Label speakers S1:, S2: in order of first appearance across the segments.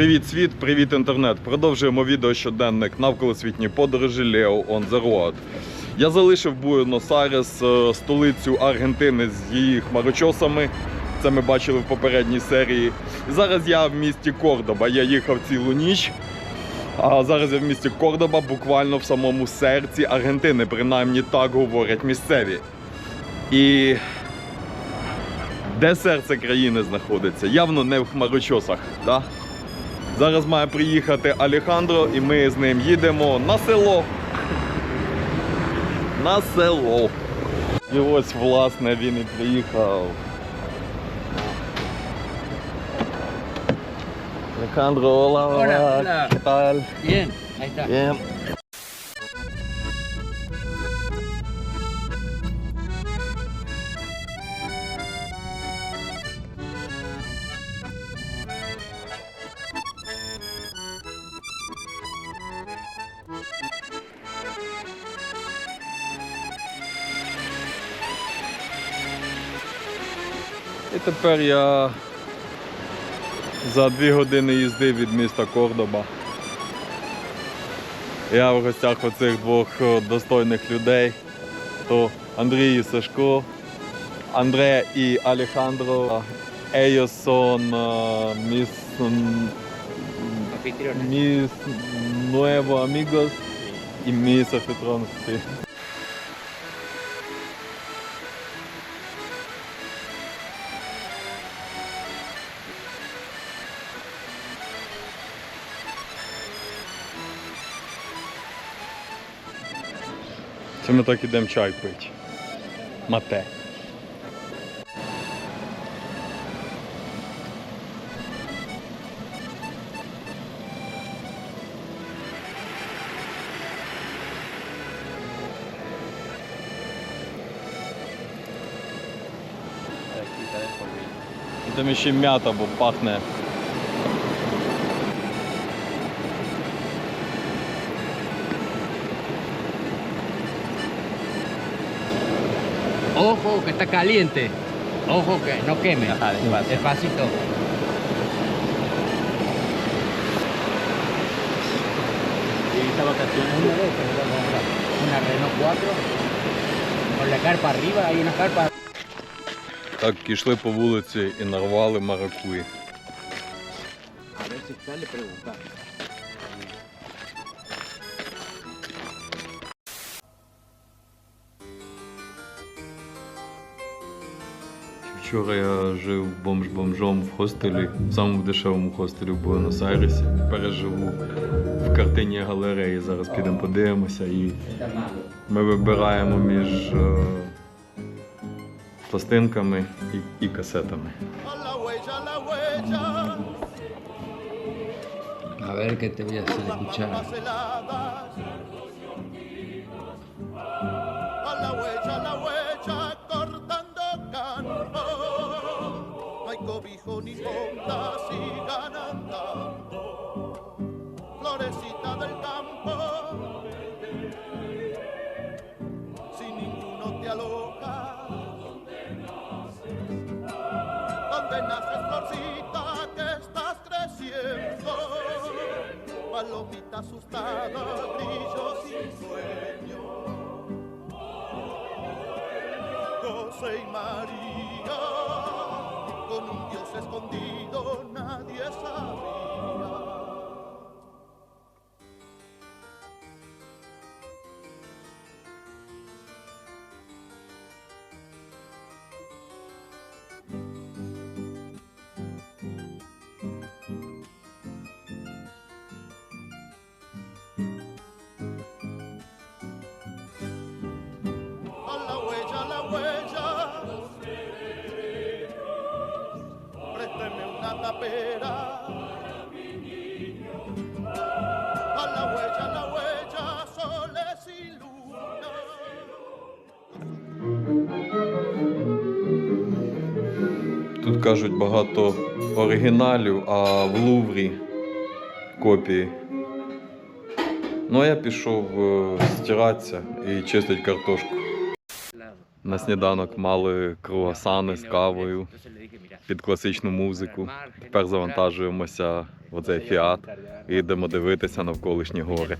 S1: Привіт, світ, привіт, інтернет. Продовжуємо відео щоденник навколосвітньої подорожі Leo on the Road. Я залишив Буенос-Айрес, е, столицю Аргентини з її хмарочосами. Це ми бачили в попередній серії. І зараз я в місті Кордоба. Я їхав цілу ніч. А зараз я в місті Кордоба, буквально в самому серці Аргентини, принаймні так говорять місцеві. І де серце країни знаходиться? Явно не в хмарочосах. Да? Зараз має приїхати Алехандро, і ми з ним їдемо на село. На село. І ось, власне, він і приїхав. Alejandro, hola,
S2: Hola, hola.
S1: ¿qué tal?
S2: Bien, ahí está.
S1: Bien. Тепер я за дві години їзди від міста Кордоба. Я в гостях у цих двох е, достойних людей. То Андрій Сашко, Андре і Алехандро. Ellos son uh, mis, mm,
S2: Anfitriones.
S1: mis nuevos Це ми так ідемо чай пити. Мате. Там ще м'ята, бо пахне.
S2: Ojo que está caliente. Ojo que no queme. Despacito.
S3: ¿Y esta vacación
S2: Una de esas, vamos a comprar. Una Renault 4. Con la carpa arriba, hay una carpa.
S1: Так йшли по вулиці і нарвали маракуї.
S3: A ver si está, le
S1: Вчора я жив бомж-бомжом в хостелі, в самому дешевому хостелі в Буенос-Айресі. Тепер живу в картині галереї. Зараз підемо подивимося і ми вибираємо між е, пластинками і, і касетами.
S2: A ver qué te voy a hacer escuchar.
S4: Cobijo ni sombra, sigan andando. Florecita del campo, si ninguno te aloja. Donde naces, florcita, que estás creciendo. Palomita asustada, brillo sin sueño. José y María, con un Dios escondido nadie sabía. Tapera. A la huella, a la huella, soles y luna.
S1: Тут кажуть багато оригіналів, а в Луврі копії. Ну а я пішов е, стиратися і чистити картошку. На сніданок мали круасани з кавою під класичну музику. Тепер завантажуємося в оцей фіат і йдемо дивитися навколишні гори.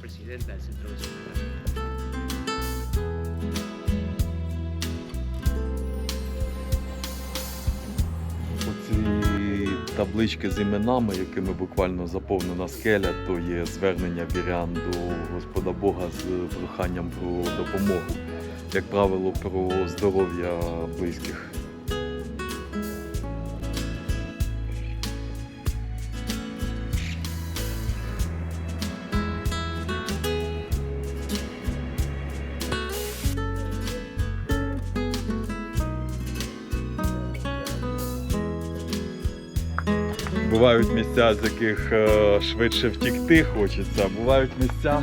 S1: Оці таблички з іменами, якими буквально заповнена скеля, то є звернення вірян до Господа Бога з проханням про допомогу, як правило, про здоров'я близьких. Бувають місця, з яких е, швидше втікти хочеться, бувають місця,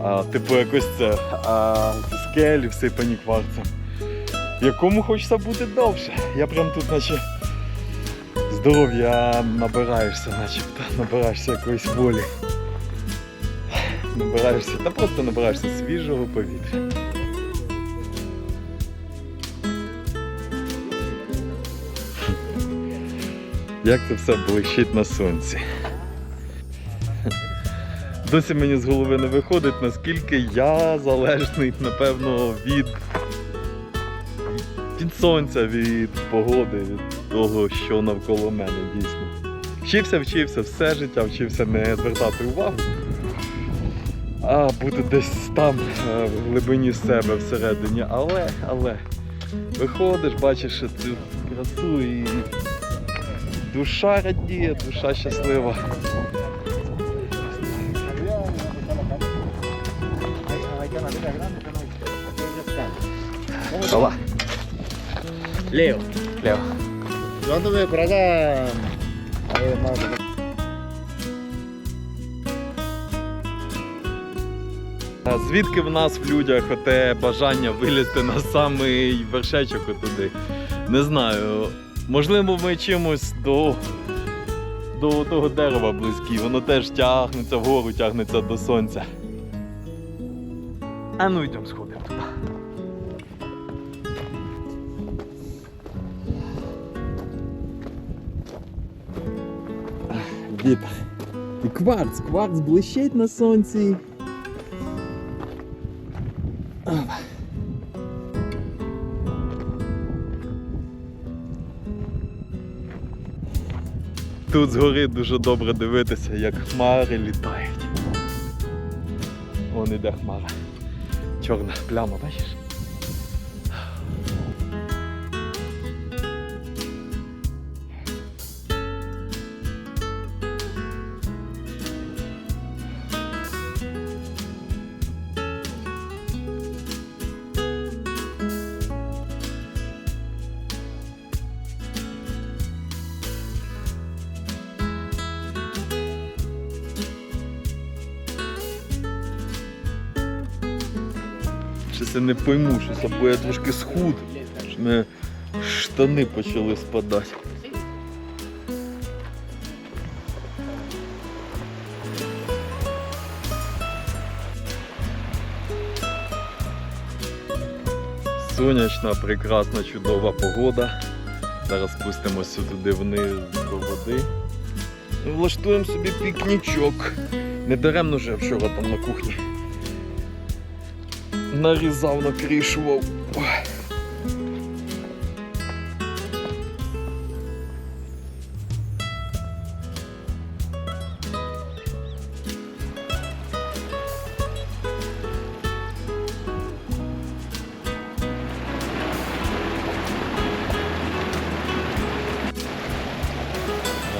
S1: а, типу якось це а, скелі всипані кварцем, в якому хочеться бути довше. Я прям тут, наче здоров'я набираєшся, начебто, набираєшся якоїсь волі. Набираєшся, та просто набираєшся свіжого повітря. Як це все блищить на сонці. Досі мені з голови не виходить, наскільки я залежний, напевно, від, від сонця, від погоди, від того, що навколо мене дійсно. Вчився, вчився, все життя вчився не звертати увагу, а бути десь там, е, в глибині себе всередині. Але, але виходиш, бачиш цю красу і душа радіє, душа щаслива.
S2: Leo.
S1: Leo.
S3: Yo anduve por allá. A ver, más.
S1: А звідки в нас в людях оте бажання вилізти на самий вершечок туди? Не знаю. Можливо, ми чимось до, до того дерева близькі. Воно теж тягнеться вгору, тягнеться до сонця. А ну йдемо сходимо туди. Дід. І кварц, кварц блищить на сонці. Тут згори дуже добре дивитися, як хмари літають. Вон іде хмара. Чорна пляма, бачиш? Щось не пойму, щось або я трошки схуд. що мене штани почали спадати. Сонячна, прекрасна, чудова погода. Зараз спустимося туди вниз до води. Влаштуємо собі пікнічок. Не даремно вже вчора там на кухні нарізав, накришував. Ой.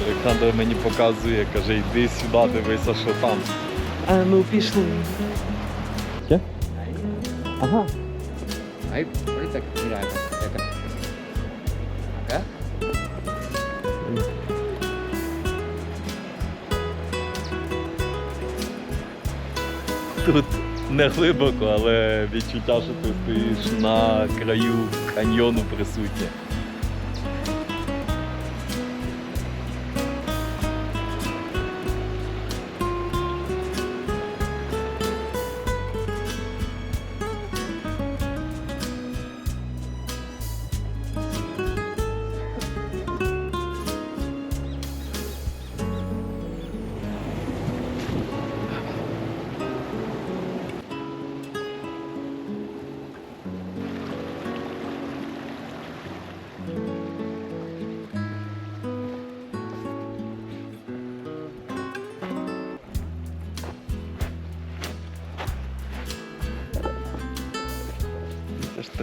S1: Олександр мені показує, каже, йди сюди, дивися, що там. А ну пішли. Ага.
S2: Ahí, ahorita, mira, acá. acá. Acá.
S1: Тут не глибоко, але відчуття, що ти стоїш на краю каньйону присутнє.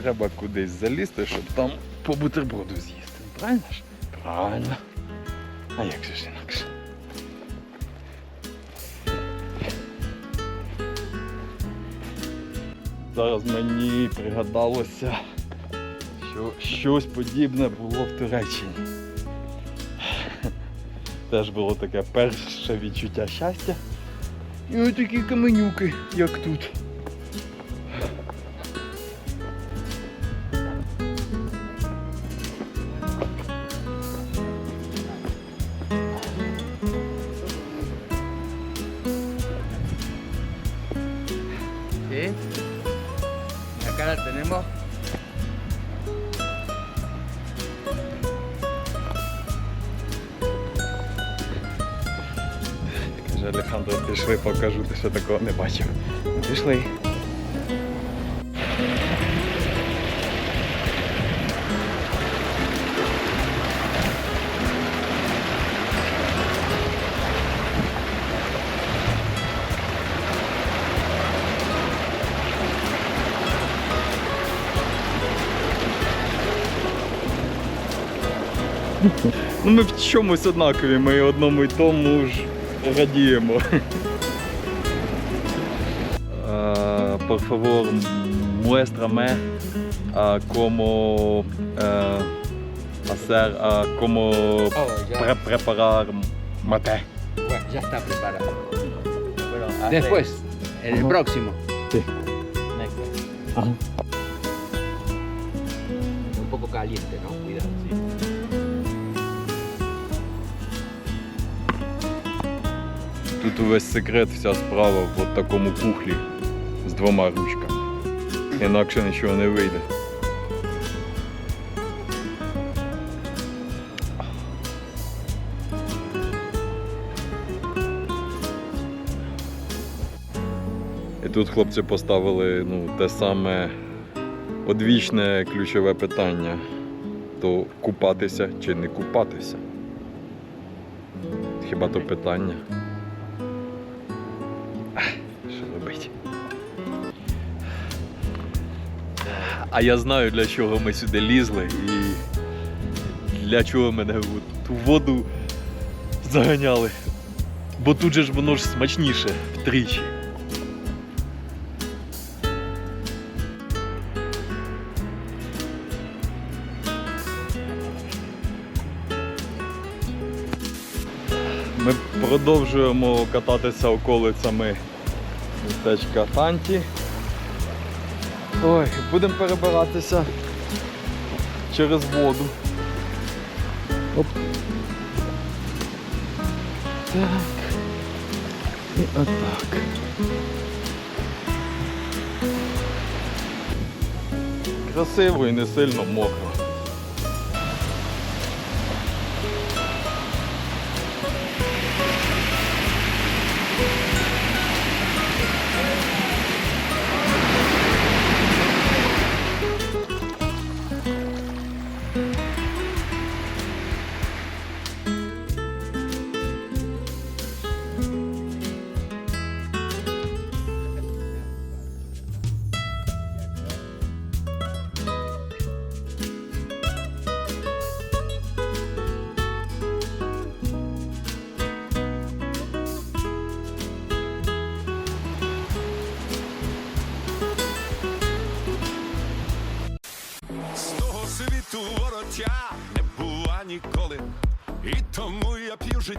S1: Треба кудись залізти, щоб там по бутерброду з'їсти. Правильно ж? Правильно. А як же ж інакше? Зараз мені пригадалося, що щось подібне було в Туреччині. Теж було таке перше відчуття щастя. І ось такі каменюки, як тут. Ще такого не бачив. Пішли. Ну ми в чомусь однакові, ми одному й тому ж радіємо. favor, muéstrame uh, cómo uh, hacer, uh, cómo
S2: Oh, ya.
S1: pre- preparar mate.
S2: Bueno, ya está preparado.
S3: Pero hace-
S2: Después, en el
S1: Ajá.
S2: próximo.
S3: Next.
S2: Un poco caliente, ¿no? Cuidado.
S3: Sí.
S1: Тут увесь секрет, вся справа в от такому кухлі з Двома ручками. Інакше нічого не вийде. І тут хлопці поставили ну, те саме одвічне ключове питання: то купатися чи не купатися? Хіба то питання? А я знаю, для чого ми сюди лізли і для чого мене у ту воду заганяли. Бо тут же ж воно ж смачніше втричі. Ми продовжуємо кататися околицями містечка Фанті. Ой, будемо перебиратися через воду. Оп. Так. І отак. Красиво і не сильно мокро.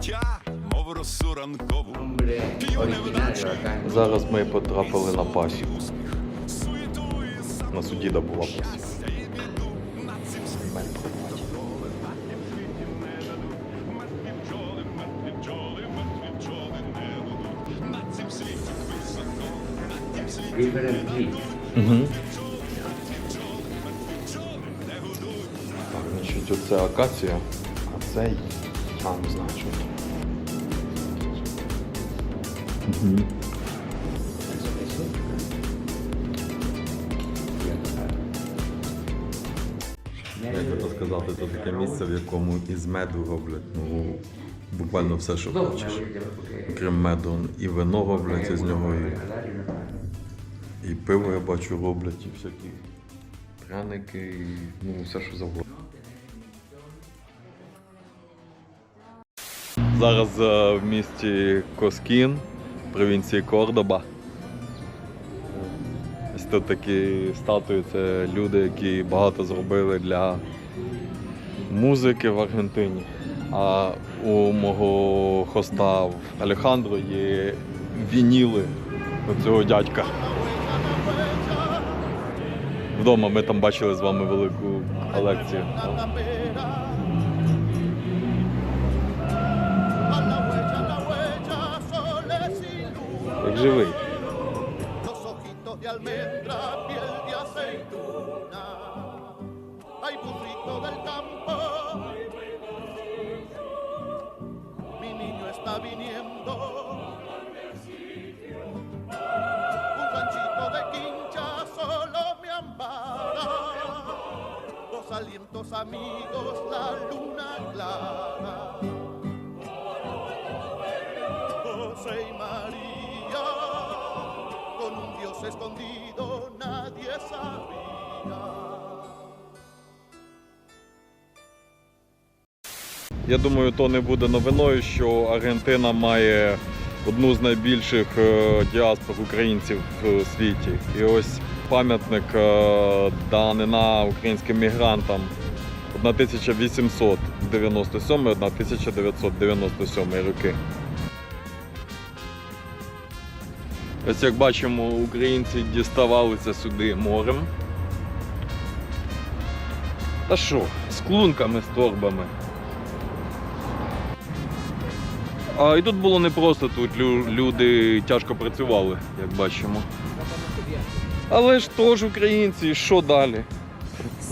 S5: Життя, мов росу ранкову.
S1: Зараз ми потрапили на пасіку. На судіда була пасіка. Угу. Так, значить, оце акація, а це я не знаю, що. Угу. Як би то сказати, це таке місце, в якому із меду роблять ну, буквально все, що хочеш. Крім меду, і вино роблять із нього, і, і пиво я бачу роблять, і всякі пряники, і, ну все що завгодно. Зараз е, в місті Коскін, провінції Кордоба. Ось тут такі статуї, це люди, які багато зробили для музики в Аргентині. А у мого хоста в Алехандро є вініли цього дядька. Вдома ми там бачили з вами велику колекцію.
S4: Alientos amigos, la luna clara. Dios escondido nadie sabía.
S1: Я думаю, то не буде новиною, що Аргентина має одну з найбільших е, діаспор українців в світі. І ось пам'ятник е, данина українським мігрантам 1897-1997 роки. Ось як бачимо, українці діставалися сюди морем. Та що, з клунками, з торбами. А і тут було непросто, тут лю- люди тяжко працювали, як бачимо. Але ж теж українці, і що далі?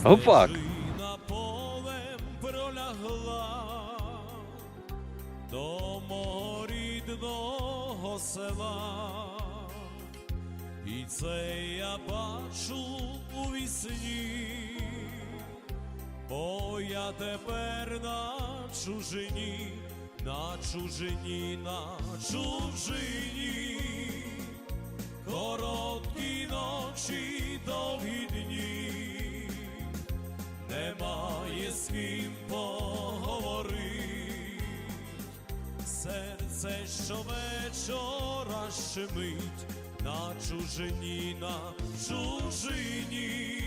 S1: Гопак.
S6: Я тепер на чужині, на чужині, на чужині. Короткі ночі, довгі дні, немає з ким поговорити. Серце щовечора щемить на чужині, на чужині.